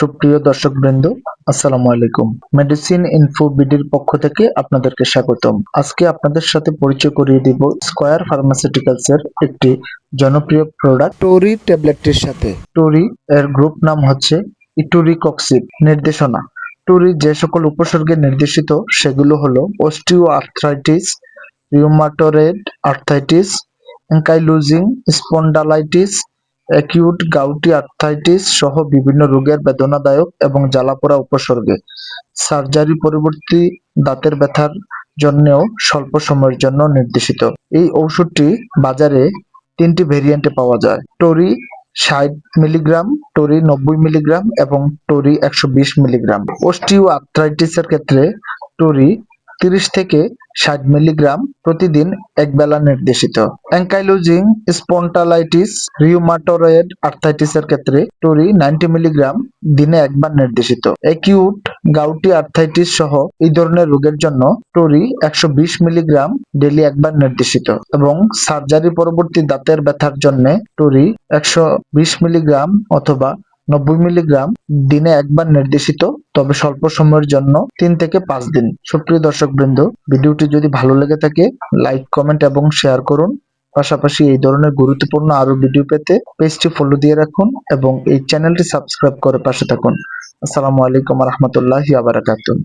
সুপ্রিয় দর্শকবৃন্দ আসসালামু আলাইকুম। মেডিসিন ইনফো বিডির পক্ষ থেকে আপনাদেরকে স্বাগতম। আজকে আপনাদের সাথে পরিচয় করিয়ে দিব স্কয়ার ফার্মাসিউটিক্যালস এর একটি জনপ্রিয় প্রোডাক্ট টোরি ট্যাবলেটটির সাথে। টোরি এর গ্রুপ নাম হচ্ছে ইটুরিকক্সিব নির্দেশনা। টুরি যে সকল উপসর্গে নির্দেশিত সেগুলো হলো osteoarthritis rheumatoid arthritis ankylosing spondylitis acute gouty arthritis সহ বিভিন্ন রোগের বেদনাদায়ক এবং জ্বালাপোড়া উপসর্গে। সার্জারি পরবর্তী দাঁতের ব্যথার জন্যও স্বল্প সময়ের জন্য নির্দেশিত। এই ঔষধটি বাজারে তিনটি ভেরিয়েন্টে পাওয়া যায়। টরি ষাট মিলিগ্রাম, টরি নব্বই মিলিগ্রাম এবং টরি একশো বিশ মিলিগ্রাম। অস্টিও আর্থ্রাইটিসের ক্ষেত্রে টোরি তিরিশ থেকে ষাট মিলিগ্রাম প্রতিদিন একবেলা নির্দেশিত। অ্যাঙ্কাইলোজিং স্পন্টালাইটিস, রিউমাটোরয়েড আর্থাইটিসের ক্ষেত্রে টোরি নাইনটি মিলিগ্রাম দিনে একবার নির্দেশিত। অ্যাকিউট গাউটি আর্থাইটিস সহ এই ধরনের রোগের জন্য টোরি একশো বিশ মিলিগ্রাম ডেলি একবার নির্দেশিত এবং সার্জারি পরবর্তী দাঁতের ব্যথার জন্য টোরি একশো বিশ মিলিগ্রাম অথবা নব্বই মিলিগ্রাম দিনে একবার নির্দেশিত, তবে স্বল্প সময়ের জন্য তিন থেকে পাঁচ দিন। সুপ্রিয় দর্শক বৃন্দ ভিডিওটি যদি ভালো লেগে থাকে, লাইক, কমেন্ট এবং শেয়ার করুন। পাশাপাশি এই ধরনের গুরুত্বপূর্ণ আরও ভিডিও পেতে পেজটি ফলো দিয়ে রাখুন এবং এই চ্যানেলটি সাবস্ক্রাইব করে পাশে থাকুন। আসসালামু আলাইকুম রহমতুল্লাহ আবারাকাতুন